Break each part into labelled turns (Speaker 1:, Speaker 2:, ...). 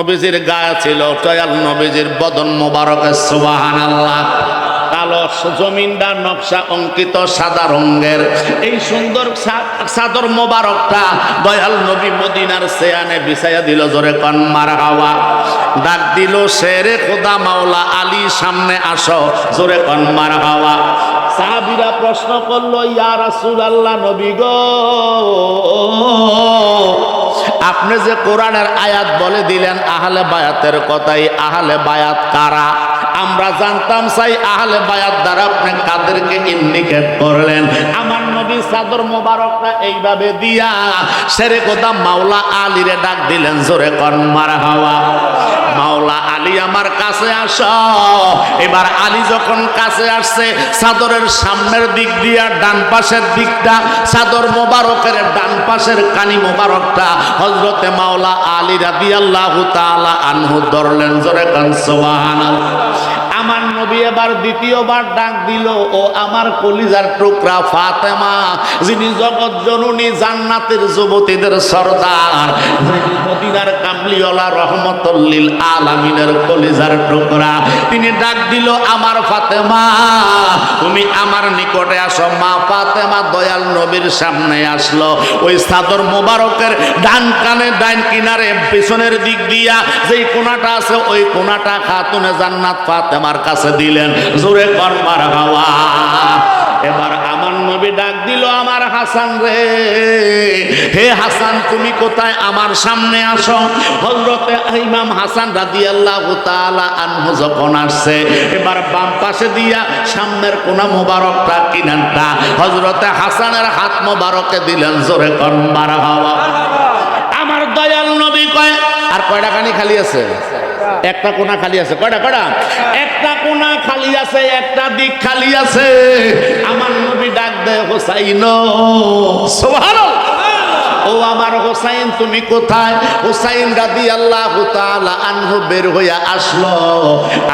Speaker 1: নবীজির গায়ে ছিল দয়াল নবীজির বদন মোবারকের সুবাহান আল্লাহ কালো জমিনদার নকশা অঙ্কিত সাদা রঙের। এই সুন্দর সা- চাদর মোবারকটা দয়াল নবী মদিনার সেয়ানে বিছাইয়া দিল জোরে কন, মার হাওয়া। ডাক দিল, শেরে খোদা মাওলা, আলী সামনে আসো। জোরে কন, মার হাওয়া। সাহাবিরা প্রশ্ন করল, ইয়া রাসূল আল্লাহ নবী গো। আপনি যে কোরআনের আয়াত বলে দিলেন, আহলে বায়াতের কথাই, আহলে বায়াত কারা? আমরা জানতাম চাই আহলে বায়াত দ্বারা আপনি কাদেরকে ইন্ডিকেট করলেন। আমার নবী সাদর মোবারকটা এইভাবে দিয়া, সেরে কথা মাওলা আলীরে ডাক দিলেন, জোরে কন মারা হাওয়া মাওলা আলী আমার কাছে আস। এবার আলী যখন কাছে আসছে চাদরের সামনের দিক দিয়া, ডান পাশের দিকটা চাদর মোবারকের ডান পাশের কানি মোবারকটা হজরতে মাওলা আলী রাদি আল্লাহ আনহু ধরলেন জোরে কান, সুবহানাল্লাহ। আমার নবী এবার দ্বিতীয়বার ডাক দিল, ও আমার কলিজার টুকরা ফাতেমা, যিনি জগৎ জননী জান্নাতের যুবতীদের সর্দার মদিনার কামলিওয়ালা রহমতুল্লিল কলিজার টুকরা। তিনি ডাক দিল, আমার ফাতেমা, তুমি আমার নিকটে আসো। মা ফাতেমা দয়াল নবীর সামনে আসলো। ওই সাদর মোবারকের ডান কানে, ডান কিনারে, পেছনের দিক দিয়া যেই কোনাটা আছে, ওই কোনাটা খাতুনে জান্নাত ফাতেমার কাছে দিলেন, জোরে কর্মার হাওয়া এবার আমার নবী ডাক দিল, আমার হাসান রে, হে হাসান, তুমি কোথায়? আমার সামনে আসো। হজরতে ইমাম হাসান রাদি আল্লাহ আনহু যখন আসছে, এবার বাম পাশে দিয়া সামনের কোনা মোবারকটা কিনানটা হজরতে হাসানের হাত মোবারকে দিলেন, জোরে কর্মার হাওয়া আমার দয়াল নবী কয়, আর কয়টা কানি খালি আছে? একটা কোনা খালি আছে। কয়টা কয়টা? একটা কোনা খালি আছে, একটা দিক খালি আছে। আমার নবী ডাক দে হোসাইন ও আমার হোসাইন, তুমি কোথায়? হোসাইন রাদি আল্লাহ আনহু বের হইয়া আসলো।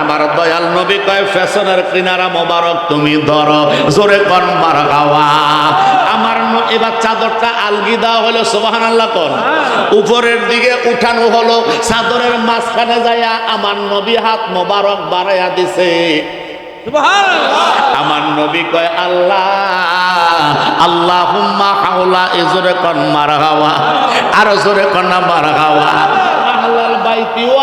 Speaker 1: আমার দয়াল নবী কয়, ফ্যাশনের কিনারা মোবারক তুমি ধরো, জোরে কন মার আমার এবার চাদরটা আলগি দেওয়া হলো সোবাহান আল্লাহ কন উপরের দিকে উঠানো হলো চাদরের মাঝখানে যাইয়া আমার নবী হাত মোবারক বাড়াইয়া দিছে। আমার নবী কয় আল্লাহ আল্লাহ হুম্মা হাওলা এ জোরে কন মার হাওয়া আর জোরে কন মার হাওয়া আল্লাহর বাইতি ও আল্লাহ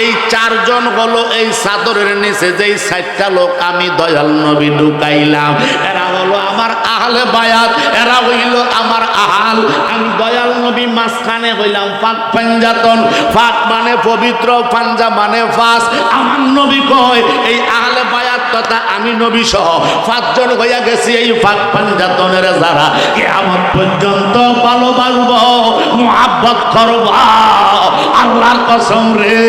Speaker 1: এই চারজন হলো এই চাদরের নিচে, যেই সাতটা লোক আমি দয়াল নবী ঢুকাইলাম। এরা হলো আমার আহলে বায়াত, এরা হইল আমার আহাল। আমি দয়াল নবী মাঝখানে হইলাম, ফাঁক পাঞ্জাতন, ফাঁক মানে পবিত্র পাঞ্জা মানে ফাঁস। আমার নবী কয়, এই আহলে তথা আমি নবী সহ পাঁচজন হইয়া গেছি এই ফাঁক পাঞ্জাতনের যারা কেমন পর্যন্ত ভালোবাসব, মোহাব্বত করবা। আল্লাহর কসম রে,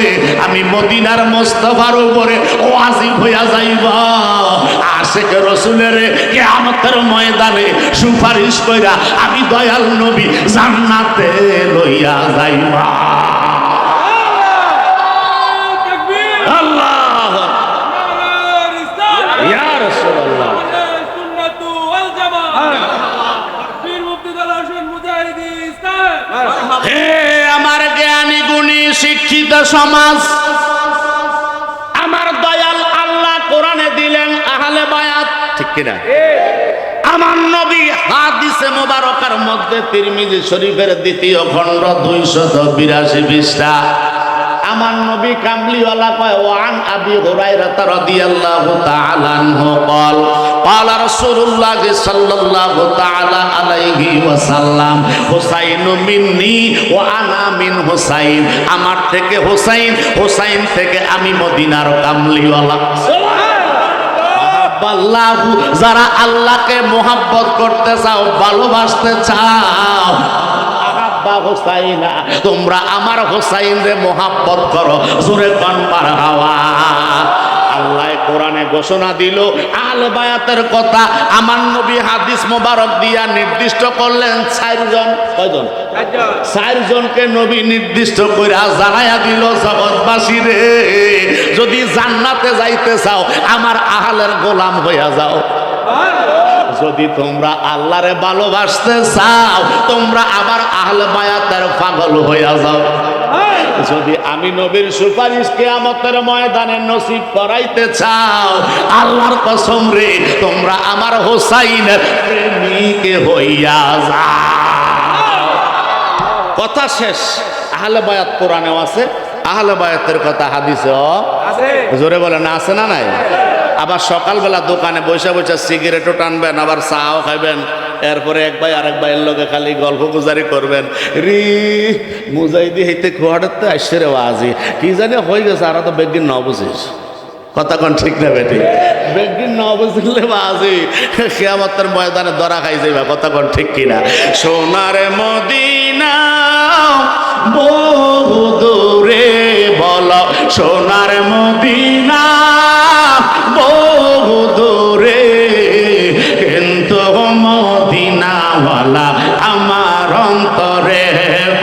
Speaker 1: আমি মদিনার মোস্তফার উপরে ও ওয়াজিব হইয়া যাইবা। আশেখ রসুলের কেয়ামতের ময়দানে সুপারিশ কইরা আমি দয়াল নবী জান্নাতে লইয়া যাইবা আল্লাহ ইয়া রাসূলুল্লাহ হে আমার জ্ঞানী গুণী শিক্ষিত সমাজ। আমার দয়াল আল্লাহ কোরআনে দিলেন আহলে বায়াত। ঠিক কিনা? আমার নবী হাদিসে মোবারকার মধ্যে তিরমিজি শরীফের দ্বিতীয় খণ্ড দুইশত বিরাশি বিশটা আমার নবী কামলিওয়ালা কয় ওয়ান আবি হুরাইরা রদি আল্লাহ আনহু কল রাসূলুল্লাহ সাল্লাল্লাহু তাআলা আলাইহি ওয়াসাল্লাম হুসাইন মিন্নি ওয়া আনা মিন হুসাইন। আমার থেকে হুসাইন হুসাইন থেকে আমি মদিনার কামলিওয়ালা। আল্লাহু যারা আল্লাহকে মোহাব্বত করতে চাও ভালোবাসতে চাও। তোমরা আমার হোসাইন রে মোহাব্বত করো। জোরে কন পার হাওয়া আল্লাহ কোরআনে ঘোষণা দিল আল বায়াতের কথা আমার নবী হাদিস মোবারক দিয়া নির্দিষ্ট করলেন চারজন। কয়জন? চারজনকে নবী নির্দিষ্ট করে জানাইয়া দিল জগৎবাসী রে যদি জান্নাতে যাইতে চাও আমার আহালের গোলাম হইয়া যাও। যদি তোমরা আল্লাহরে ভালোবাসতে চাও তোমরা আবার আহলে বায়াতের পাগল হইয়া যাও। যদি আমি নবীর সুপারিশ কেয়ামতের ময়দানে নসিব করাইতে চাও আল্লাহর কসম রে তোমরা আমার হোসাইনের প্রেমিক হইয়া যাও। কথা শেষ। আহলে বায়াত কোরআনেও আছে আহলে বায়াতের কথা হাদিসে জোরে বলেন আছে না নাই? আবার সকালবেলা দোকানে বসে বসে সিগারেটও টানবেন আবার চাও খাইবেন। এরপরে এক ভাই আরেক ভাইয়ের লোকে খালি গল্প গুজারি করবেন। রি মুজাইদি হইতে খুয়াড়তে আসছে রে আজি কি জানি হয়ে গেছে, আর তো বেগিন ন বুঝিস। কথা ঠিক না বেটি? বেগিন ন বুঝলে বাজি খেয়ামতের ময়দানে ধরা খাই যাইবা, কথা ঠিক কিনা? সোনার মদিনা বহু দূরে বল, সোনার মদিনা বহু মদিনাওয়ালা আমার অন্তরে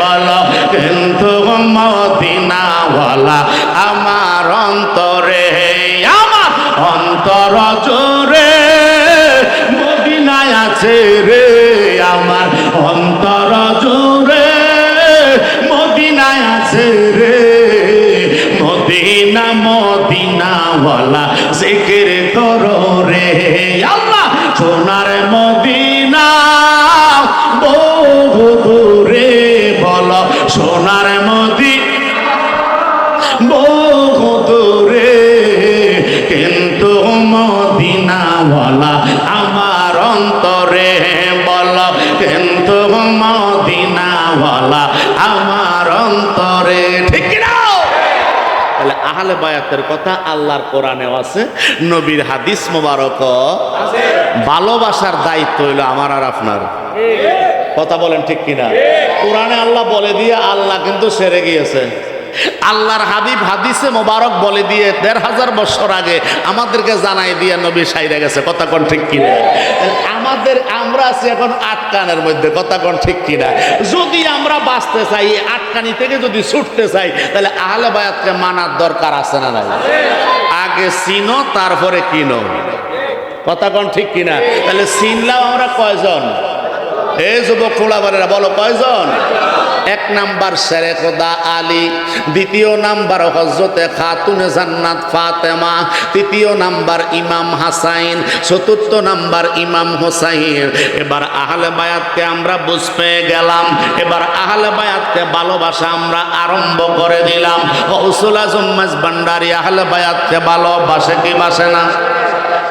Speaker 1: বল কিন্তু মদিনাওয়ালা, আমার অন্তরে, আমার অন্তর জোরে মদিনায় আছে রে, আমার অন্তর জোরে মদিনায় আছে রে, মদিনা মদিনাওয়ালা, জিকির করো বল সোনার কিন্তু মদিনাওয়ালা আমার অন্তরে বল কিন্তু মদিনাওয়ালা আমার অন্তরে। ঠিক না? তাহলে আহলে বায়াতের কথা আল্লাহর কোরআনেও আছে নবীর হাদিস মোবারক। ভালোবাসার দায়িত্ব হইল আমার আর আপনার। কথা বলেন ঠিক কিনা? কোরআনে আল্লাহ বলে দিয়ে আল্লাহ কিন্তু সেরে গিয়েছে। আল্লাহর হাবিব হাদিসে মোবারক বলে দিয়ে দেড় হাজার বছর আগে আমাদেরকে জানাই দিয়ে নবী সাইরে গেছে। কথা কোন ঠিক কিনা? আমাদের, আমরা আছি এখন আটকানের মধ্যে। কথা কোন ঠিক কিনা? যদি আমরা বাঁচতে চাই আটকানি থেকে যদি ছুটতে চাই, তাহলে আহলে বায়াতকে মানার দরকার আছে না নাই? আগে চিনো, তারপরে কিনো। কথা কোন ঠিক কিনা? তাহলে চিনলাম আমরা কয়জন? এই যুবক খোলাবারেরা বলো কয়জন? এক নাম্বার শেরে খোদা আলী, দ্বিতীয় নাম্বার হজরতে খাতুনে জান্নাত ফাতেমা, তৃতীয় নাম্বার ইমাম হাসাইন, চতুর্থ নাম্বার ইমাম হোসাইন। এবার আহলে বায়াতকে আমরা বুঝ পেয়ে গেলাম, এবার আহলে বায়াতকে ভালোবাসা আমরা আরম্ভ করে দিলাম। হৌসুল আজম মাঝ ভান্ডারি, আহলে বায়াতকে ভালোবাসে কি বাসে না?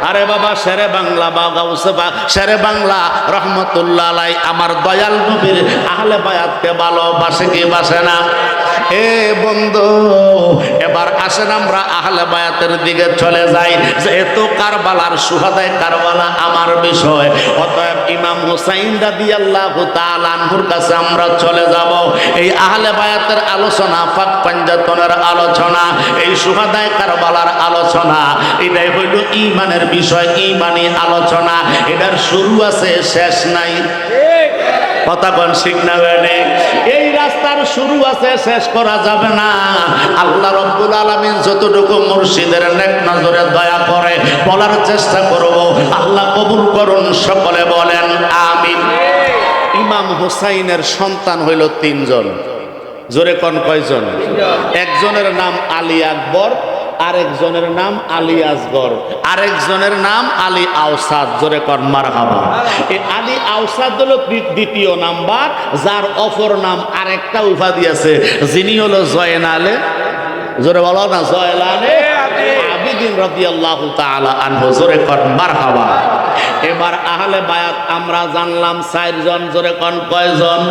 Speaker 1: আরে বাবা, শেরে বাংলা বা গাউসেবা শেরে বাংলা, রহমতুল্লাহ আমার দয়াল নবীর আহলে বায়াতকে ভালোবাসে কি বাসে না? এ বন্ধু এবার আসেন আমরা আহলে বায়াতের দিকে চলে যাই। যেহেতু কারবালার সুহাদায় কারবালা আমার বিষয় অতএব ইমাম হুসাইন দাদি আল্লাহ তালানহুর কাছে আমরা চলে যাব। এই আহলে বায়াতের আলোচনা পাক পাঞ্জাতনের আলোচনা এই সুহাদায় কারবালার আলোচনা এটাই হইল ইমানের বিষয় ইমানি আলোচনা। এটার শুরু আছে শেষ নাই। কথা কোন ঠিক না এই রাস্তার শুরু আছে, শেষ করা যাবে না। আল্লাহ রব্বুল আলমিন যতটুকু মুর্শিদের নেক নজরে দয়া করে বলার চেষ্টা করব, আল্লাহ কবুল করুন, সকলে বলেন, আমিন। ইমাম হুসাইনের সন্তান হইল তিনজন। জোরে কন কয়জন? একজনের নাম আলী আকবর আরেকজনের নাম আলী আসগর আরেকজনের নাম আলী আওসাদ জোরে কর মারহাবা। এই আলী আওসাদ হল দ্বিতীয় নাম্বার যার অপর নাম আরেকটা উপাধি আছে যিনি হলো আলে জোরে বলো না জয়লালে। আবিদিন রাদিয়াল্লাহু তাআলা আনহু জোরে কর মারহাবা। এবার আহলে বায়াত আমরা জানলাম চারজন, জোরে কন কয়জন?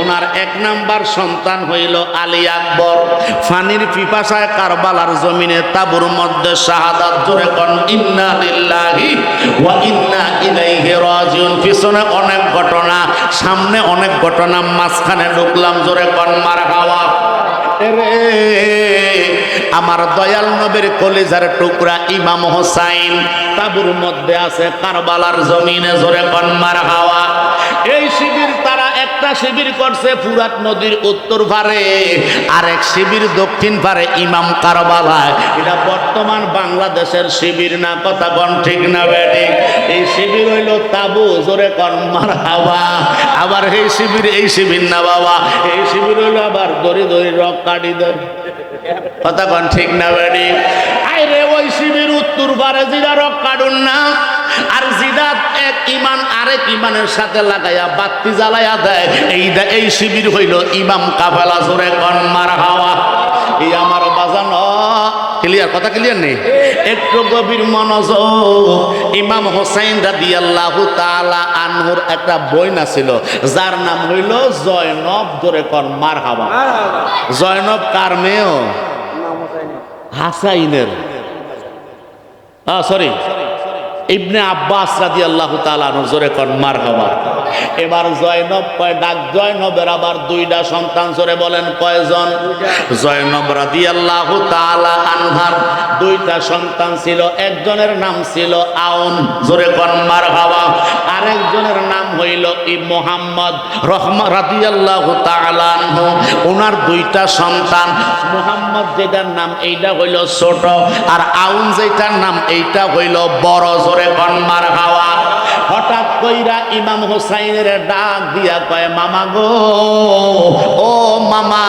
Speaker 1: ওনার এক নাম্বার সন্তান হইল আলী আকবর। ফানির পিপাসায় কারবালার জমিনে তাবুর মধ্যে শাহাদাত, জোরে কন, ইন্না লিল্লাহি ওয়া ইন্না ইলাইহি রাজিউন। পিছনে অনেক ঘটনা, সামনে অনেক ঘটনা, মাঝখানে ঢুকলাম, জোরে কন মার হাওয়া আমার দয়াল নবীর কলিজার টুকরা ইমাম হোসাইন, তাবুর মধ্যে আছে কারবালার জমিনে জোরে কনমার হাওয়া। এই শিবির তারা একটা শিবির করছে ফুরাত নদীর উত্তর পারে, আরেক শিবির দক্ষিণ পারে ইমাম কারবালায়। এটা বর্তমান বাংলাদেশের শিবির না, কথা বন ঠিক না বেটি এই শিবির হইল তাবু, জোরে কন, মার হাওয়া। আবার এই শিবির এই শিবির না বাবা। এই শিবির হইল আবার দড়ি দড়ি, রক কাটি দেয় কথা কন ঠিক না বেটি আইরে, ওই শিবির উত্তর পারে, জিরা রক কাটুন না। আর জিদাত এক ইমান, আরেক ইমানের সাথে লাগাইয়া বাতি জ্বালাইয়া দেয়। এই এই শিবির হইল ইমাম কাফেলা, জোরে কন, মার হাওয়া। এই আমার বাজানো। ক্লিয়ার কথা ক্লিয়ার নেই? একটু গভীর মনোযোগ। ইমাম হোসাইন রাদি আল্লাহ তালা আনহুর একটা বই না ছিল যার নাম হইল জয়নব দরে কর মার হাবা জয়নব কার মেয়েও হাসাইনের। সরি ইবনে আব্বাস রাদি আল্লাহ তালা জোরে কন, মার হাওয়া এবার জয়নব কয়, ডাক জয়নবের আবার দুইটা সন্তান, জোরে বলেন, কয়জন? জয়নব রাদি আল্লাহ তালা আনহার দুইটা সন্তান ছিল, একজনের নাম ছিল আউন, জোরে কন, মার হাওয়া আরেকজনের নাম হইল ই মোহাম্মদ রহমা রাদি আল্লাহ তালা ওনার দুইটা সন্তান। মোহাম্মদ যেটার নাম এইটা হইল ছোট, আর আউন যেটার নাম এইটা হইল বড়, জোরে কন মার হাওয়া। হঠাৎ কইরা ইমাম হোসাইনের ডাক দিয়া কয়, মামা গো, ও মামা,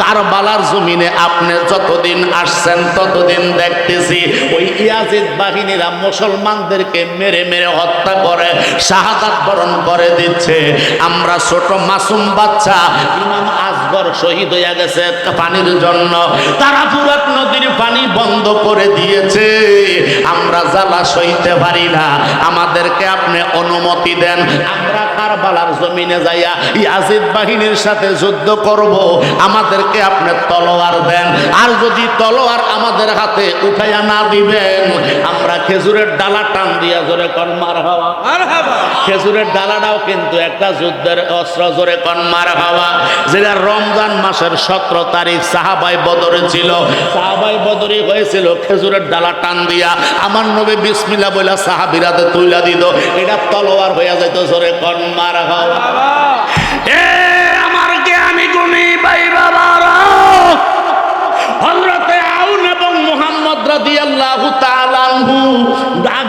Speaker 1: কারবালার জমিনে আপনি যতদিন আসছেন ততদিন দেখতেছি, ওই ইয়াজিদ বাহিনীরা মুসলমানদেরকে মেরে মেরে হত্যা করে, শাহাদাত বরণ করে দিচ্ছে। আমরা ছোট মাসুম বাচ্চা, ইমাম আসগর শহীদ হইয়া গেছে পানির জন্য। তারা ফুরাত নদীর পানি বন্ধ করে দিয়েছে। আমরা জ্বালা সইতে পারি না। আমাদেরকে আপনি অনুমতি দেন। আমরা কারবালার জমিনে যাইয়া ইয়াজিদ বাহিনীর সাথে যুদ্ধ করব আমাদেরকে আপনি তলোয়ার দেন। আর যদি তলোয়ার আমাদের হাতে উঠাইয়া না দিবেন আমরা খেজুরের ডালা টান দিয়া জোরে কন মার হাওয়া। খেজুরের ডালাটাও কিন্তু একটা যুদ্ধের অস্ত্র জোরে কন মার হাওয়া। যেটা রমজান মাসের সতেরো তারিখ সাহাবাই বদরে ছিল। সাহাবাই বদরি হয়েছিল খেজুরের ডালা টান দিয়া। আমার নবী বিসমিল্লা বইলা সাহাবিরাতে তুইলা দিত। এটা তলোয়ার হইয়া যাইতো জোরে কন মার এ আমার জ্ঞানী গুণী ভাই বাবারা হযরতে আউন এবং মুহাম্মদ রাদিয়াল্লাহু তাআলা ডাক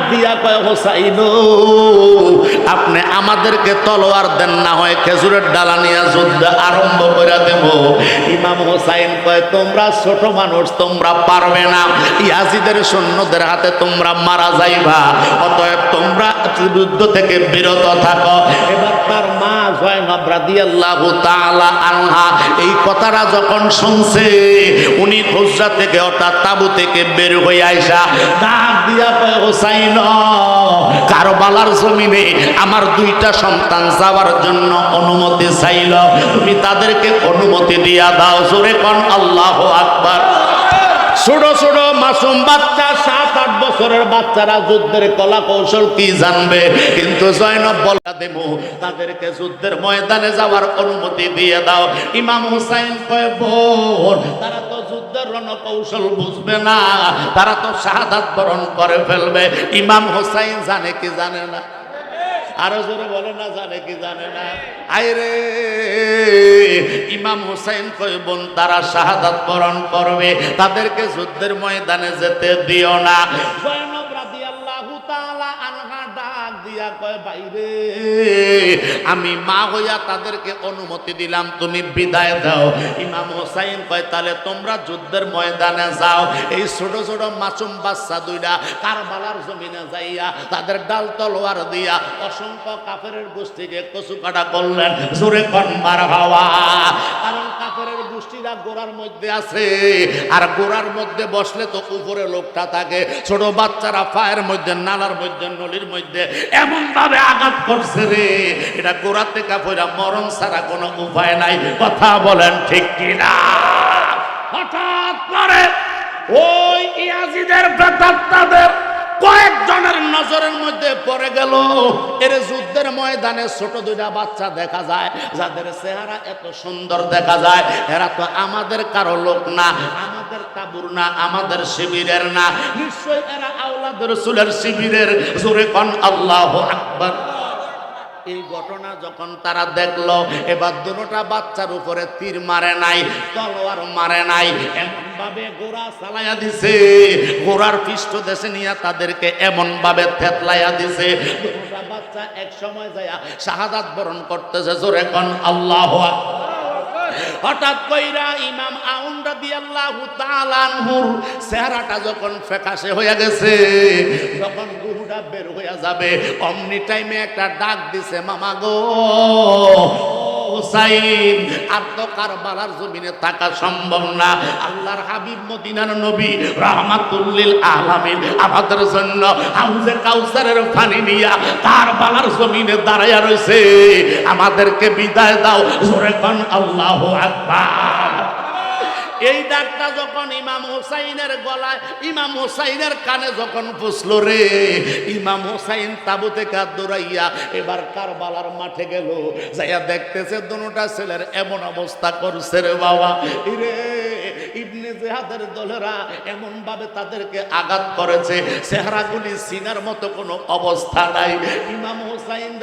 Speaker 1: আপনি আমাদেরকে তলোয়ার দেন না হয়, খেজুরের ডালা নিয়ে যুদ্ধ আরম্ভ করে দেব। ইমাম হোসাইন কয়, তোমরা ছোট মানুষ, তোমরা পারবে না। ইয়াজিদের সৈন্যদের হাতে তোমরা মারা যাইবা। অতএব তোমরা যুদ্ধ থেকে বিরত থাকো। এবার তার মা এই কথাটা যখন শুনছে, উনি খুজরা থেকে, অর্থাৎ তাবু থেকে বের হয়ে আইসা দিয়া হোসাইন কারবালার জমিনে আমার দুইটা সন্তান যাওয়ার জন্য অনুমতি চাইল। তুমি তাদেরকে অনুমতি দিয়া দাও। জোরে কন, আল্লাহ আকবার। ছোট ছোট মাসুম বাচ্চা, সাত, আট বছরের বাচ্চারা যুদ্ধের কলা কৌশল কি জানবে? কিন্তু জয়নব বলা দেব, তাদেরকে যুদ্ধের ময়দানে যাওয়ার অনুমতি দিয়ে দাও। ইমাম হুসাইন কয়, বোন, তারা যুদ্ধের রণকৌশল বুঝবে না, তারা তো শাহাদাত বরণ করে ফেলবে। ইমাম হুসাইন জানে কি জানে না? আরও জোরে বলে না, জানে কি জানে না? আইরে ইমাম বোন, তারা শাহাদাত বরণ করবে। তাদেরকে যুদ্ধের ময়দানে যেতে দিও না। দিয়া কয় বাইরে আমি মা হইয়া তাদেরকে অনুমতি দিলাম, তুমি বিদায় দাও। ইমাম হোসাইন কয়, তাহলে তোমরা যুদ্ধের ময়দানে যাও। এই ছোট ছোট মাসুম বাচ্চা দুইটা কারবালার জমিনে যাইয়া তাদের ডাল তলোয়ার দিয়া অসংখ্য কাফের গোষ্ঠীকে কচু কাটা করলেন, জোরে কনবার হাওয়া। কারণ কাফের গোষ্ঠীরা গোড়ার মধ্যে আছে, আর গোড়ার মধ্যে বসলে তো উপরে লোকটা থাকে। ছোট বাচ্চারা পায়ের মধ্যে, নালার মধ্যে, নলির মধ্যে এমন ভাবে আঘাত করছে রে। এটা গোড়া থেকে পয়রা মরণ ছাড়া কোনো উপায় নাই। কথা বলেন ঠিক কিনা? হঠাৎ করে ওই ইয়াজিদের প্রেতাত্মাদের কয়েকজনের নজরের মধ্যে পড়ে গেল। এর যুদ্ধের ময়দানে ছোট দুইটা বাচ্চা দেখা যায়, যাদের চেহারা এত সুন্দর দেখা যায়। এরা তো আমাদের কারও লোক না, আমাদের তাবুর না, আমাদের শিবিরের না। নিশ্চয়ই এরা আওলাদের রসুলের শিবিরের জোরে কন, আল্লাহ আকবার। এই ঘটনা যখন তারা দেখল, এবার দুটা বাচ্চার উপরে তীর মারে নাই, তলোয়ার মারে নাই এমন ভাবে গোড়া চালাইয়া দিছে। গোড়ার পৃষ্ঠ দেশে নিয়ে তাদেরকে এমন ভাবে থেতলাইয়া দিছে। বাচ্চা এক সময় যায়া শাহাদাত বরণ করতেছে, জোরে কোন, আল্লাহ হঠাৎ কইরা ইমাম আউন রাদিয়াল্লাহু তাআলা আনহুর চেহারাটা যখন ফেকাশে হয়ে গেছে যখন গুহুটা বের হয়ে যাবে। অমনি টাইমে একটা ডাক দিছে, মামা গো হুসাইন আর তো কারবালার জমিনে থাকা সম্ভব না। আল্লাহর হাবিব মদিনার নবী রহমাতুল্লিল আলামিন আমাদের জন্য হাউজে কাউসারের পানি নিয়া কারবালার জমিনে দাঁড়াইয়া রয়েছে আমাদেরকে বিদায় দাও, জোরে আল্লাহ আল্লাহু আকবার। এই ডাকটা যখন ইমাম হোসাইনের গলায়, ইমাম হোসাইনের কানে যখন পুষলো রে, ইমাম হোসাইন তাবু থেকে দৌড়াইয়া এবার কারবালার মাঠে গেল। যাইয়া দেখতেছে দুটা ছেলের এমন অবস্থা করছে রে বাবা। রে ইবনে জেহাদের দলেরা এমন ভাবে তাদেরকে আঘাত করেছে। চেহারাগুলি সিনার মতো কোনো অবস্থা নাই। ইমাম হোসাইন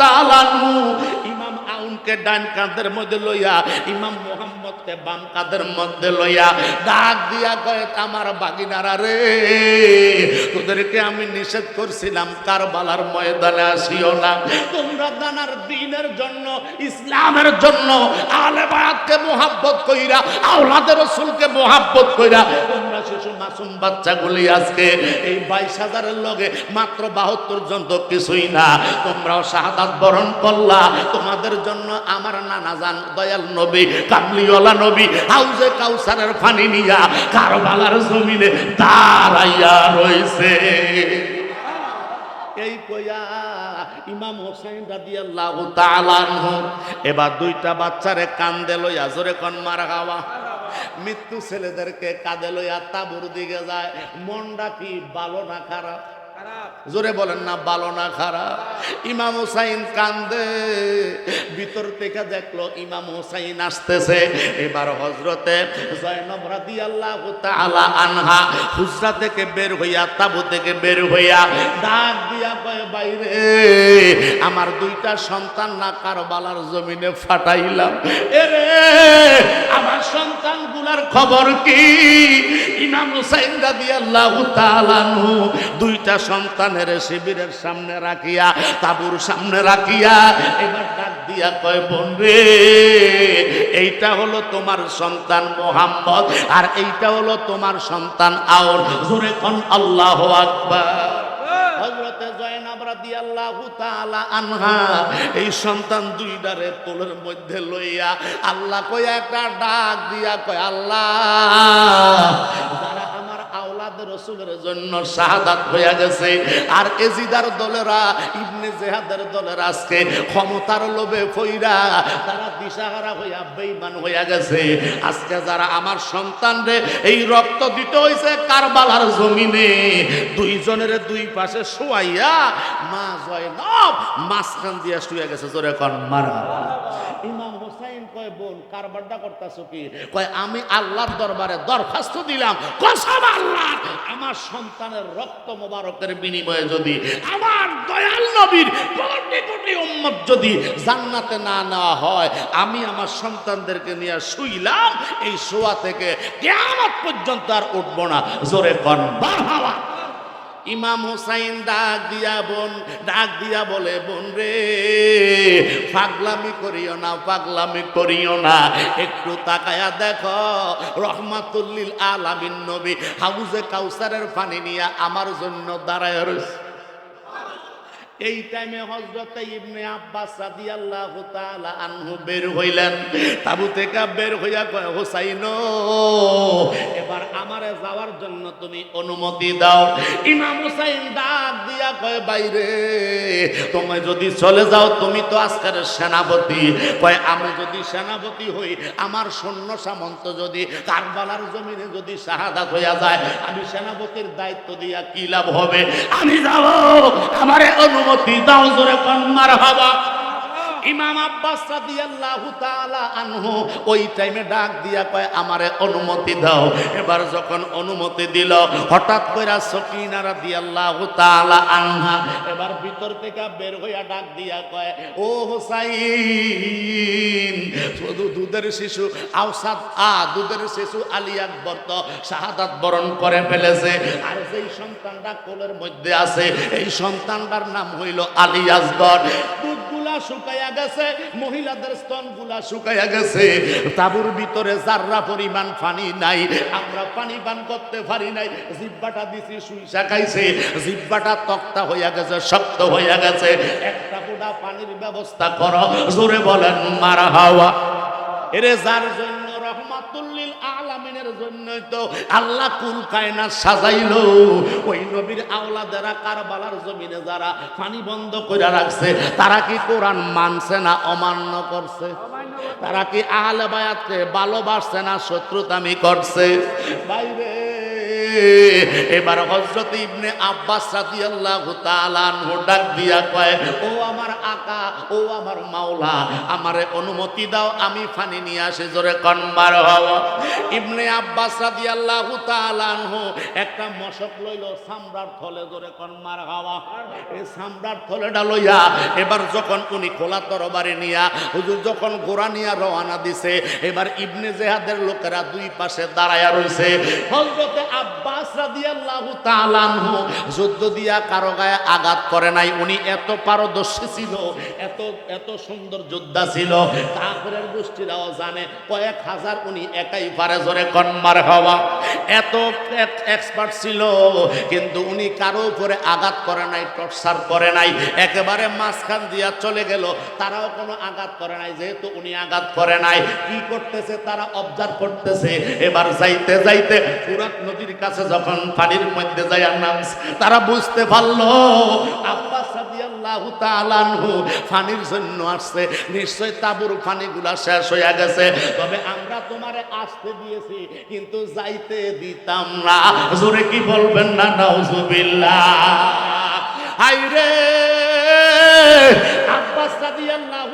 Speaker 1: তাআলা আনহু, ইমাম আউনকে ডান কাঁধের মধ্যে লইয়া, ইমাম মোহাম্মদকে বাম কাঁধের মধ্যে লইয়া ডাক দিয়া কয়ে আমার বাগিনারা রে, তোদেরকে আমি নিষেধ করছিলাম, কারবালার ময়দানে আসিও না। তোমরা দানার দিনের জন্য, ইসলামের জন্য আলে বায়াতকে মোহাব্বত কইরা আওলাদের রসুলকে মোহাব্বত কইরা, তোমরা শিশু মাসুম বাচ্চাগুলি আজকে এই বাইশ হাজারের লগে মাত্র বাহাত্তর জন তো কিছুই না। তোমরাও শাহাদাত বরণ করলা, তোমাদের জন্য আমার নানা জান, দয়াল নবী কামলিওয়ালা নবী, হাউজে কাউসারের নিয়া কারবালার জমিনে দাঁড়াইয়া রইছে। এই কইয়া ইমাম হোসেন এবার দুইটা বাচ্চারে কান্দে লইয়া জোরে কোন, মার খাওয়া। মৃত্যু ছেলেদেরকে কাঁদে লইয়া তাবুর দিকে যায়, মনটা কি ভালো না খারাপ? জোরে বলেন না, ভালো না খারাপ? ইমাম হুসাইন কান্দে। ভিতর থেকে দেখল ইমাম হুসাইন আসতেছে। এবার হজরতে জয়নব রাদি আল্লাহ তালা আনহা হুজরা থেকে বের হইয়া, তাবু থেকে বের হইয়া ডাক দিয়া বাইরে। আমার দুইটা সন্তান না কারবালার জমিনে ফাটাইলাম। এরে, আমার সন্তানগুলার খবর কি? ইমাম হুসাইন তাআলা আনহু দুইটা সন্তানের শিবিরের সামনে রাখিয়া, তাবুর সামনে রাখিয়া এবার ডাক দিয়া কয় বোন রে এইটা হলো তোমার সন্তান মোহাম্মদ আর এইটা হলো তোমার সন্তান আওর জোরে কোন, আল্লাহ আকবার। হযরতে জয়নাব রাদিয়াল্লাহু তাআলা আনহা। এই সন্তান দুইটারে তোলের মধ্যে লইয়া আল্লাহ কইয়া একটা ডাক দিয়া কয়, আল্লাহ! আওলাদ রসুলের জন্য শাহাদাত হইয়া গেছে। আর এজিদার দলেরা, ইবনে জেহাদের দলের আজকে ক্ষমতার লোভে ফইরা তারা দিশাহারা হইয়া বেইমান হইয়া গেছে। আজকে যারা আমার সন্তানরে এই রক্ত দিতে হইছে কারবালার জমিনে। দুইজনের দুই পাশে শোয়াইয়া মা জয়নব মাঝখান দিয়া শুয়ে গেছে, জোরে কন, মারা ইমাম হোসাইন কয়, বোন কারবারটা করতেছো কি? কয়, আমি আল্লাহর দরবারে দরখাস্ত দিলাম, কসম আল্লাহ, আমার সন্তানের রক্ত মোবারকের বিনিময়ে যদি, আমার দয়াল নবীর কোটি কোটি উম্মত যদি জান্নাতে না নেওয়া হয়, আমি আমার সন্তানদেরকে নিয়ে শুইলাম, এই শোয়া থেকে কেয়ামত পর্যন্ত আর উঠবো না। জোরে কন বাবা ইমাম হুসাইন ডাক দিয়া বোন, ডাক দিয়া বলে, বোন রে, পাগলামি করিও না, পাগলামি করিও না। একটু তাকায়া দেখো, রহমাতুল্লিল আলামিন নবী, হাউজে কাউসারের পানি নিয়ে আমার জন্য দাঁড়ায় রয়েছে। এই টাইমে হজরতে ইবনে আব্বাস রাদিয়াল্লাহু তাআলা আনহু বের হইলেন। তাবু থেকে বের হইয়া কয়, হোসাইন, এবার আমারে যাওয়ার জন্য তুমি অনুমতি দাও। ইমাম হুসাইন ডাক দিয়া কয়, বাইরে, তুমি যদি চলে যাও, তুমি তো আজকের সেনাপতি। কয়, আমি যদি সেনাপতি হই, আমার সৈন্য সামন্ত যদি কারবালার জমিনে যদি শাহাদাত হইয়া যায়, আমি সেনাপতির দায়িত্ব দিয়া কি লাভ হবে? আমি যাব, আমারে অনুমতি দাও জোরে কন মার হাবা ইমাম আব্বাস রাদিয়াল্লাহু তাআলা আনহু ওই টাইমে ডাক দিয়া কয়, আমারে অনুমতি দাও। এবার যখন অনুমতি দিল, হঠাৎ কইরা সকিনা রাদিয়াল্লাহু তাআলা আনহা এবার ভিতর থেকে বের হইয়া ডাক দিয়া কয়, ও হোসাইন, শুধু দুধের শিশু, আওসাদ আ, দুধের শিশু আলী আকবর তো শাহাদাত বরণ করে ফেলেছে। আর যেই সন্তানটা কোলের মধ্যে আছে, এই সন্তানটার নাম হইল আলী আসগর দুধগুলা শুকাইয়া গেছে, মহিলাদের স্তনগুলা শুকাইয়া গেছে। তাবুর ভিতরে জাররা পরিমাণ পানি নাই, আমরা পানি পান করতে পারি নাই, জিব্বাটা দিছি শুই খাইছে। জিব্বাটা তক্তা হইয়া গেছে, শক্ত হইয়া গেছে। একটা ফুটা পানির ব্যবস্থা করো, জোরে বলেন, মারা হাওয়া। এরে যার জন্য আলামিনের তো আল্লাহ কুল কায়না সাজাইল। ওই নবীর আওলাদেরা কারবালার জমিনে যারা পানি বন্ধ করে রাখছে, তারা কি কোরআন মানছে না অমান্য করছে? তারা কি আহলে বায়াতকে ভালোবাসছে না শত্রুতামি করছে? বাইরে এবার হজরত ইবনে আব্বাস তাআলা আনহু ডাক দিয়া কয়, ও আমার আকা, ও আমার মাওলা, আমারে অনুমতি দাও, আমি ফানি নিয়ে আসি, জোরে কনবার হও। ইবনে আব্বাস তাআলা আনহু একটা মশক লইল সামরার থলে, জোরে কনমার হাওয়া এই সামরার থলেটা লইয়া এবার যখন উনি খোলা তরবারি নিয়া, হুজুর যখন গোড়া নিয়া রওনা দিছে, এবার ইবনে জেহাদের লোকেরা দুই পাশে দাঁড়ায়া রইছে। হযরতে আব্বাস রাদিয়াল্লাহু তাআলা আনহু যুদ্ধ দিয়া কারও গায়ে আঘাত করে নাই। উনি এত পারদর্শী ছিল, এত এত সুন্দর যোদ্ধা ছিল, কাফেরের গোষ্ঠীরাও জানে, কয়েক হাজার উনি একাই পারে জোরে কনমার হওয়া। এত এক্সপার্ট ছিল, কিন্তু উনি কারও উপরে আঘাত করে নাই, টর্চার করে নাই। একেবারে মাঝখান দিয়া চলে গেল, তারাও কোনো আঘাত করে নাই, যেহেতু উনি আঘাত করে নাই। কি করতেছে? তারা অবজার্ভ করতেছে। এবার যাইতে যাইতে ফুরাত নদীর কাছে যখন পানির মধ্যে যায় নামছে তারা বুঝতে পারল, আব্বাস জন্য আসছে। নিশ্চয় তাবুর শেষ হয়ে গেছে। তবে আমরা তোমারে আসতে দিয়েছি, কিন্তু যাইতে দিতাম না। জোরে কি বলবেন না, নাউজুবিল্লাহ। হাইরে আব্বাস রাদিয়াল্লাহু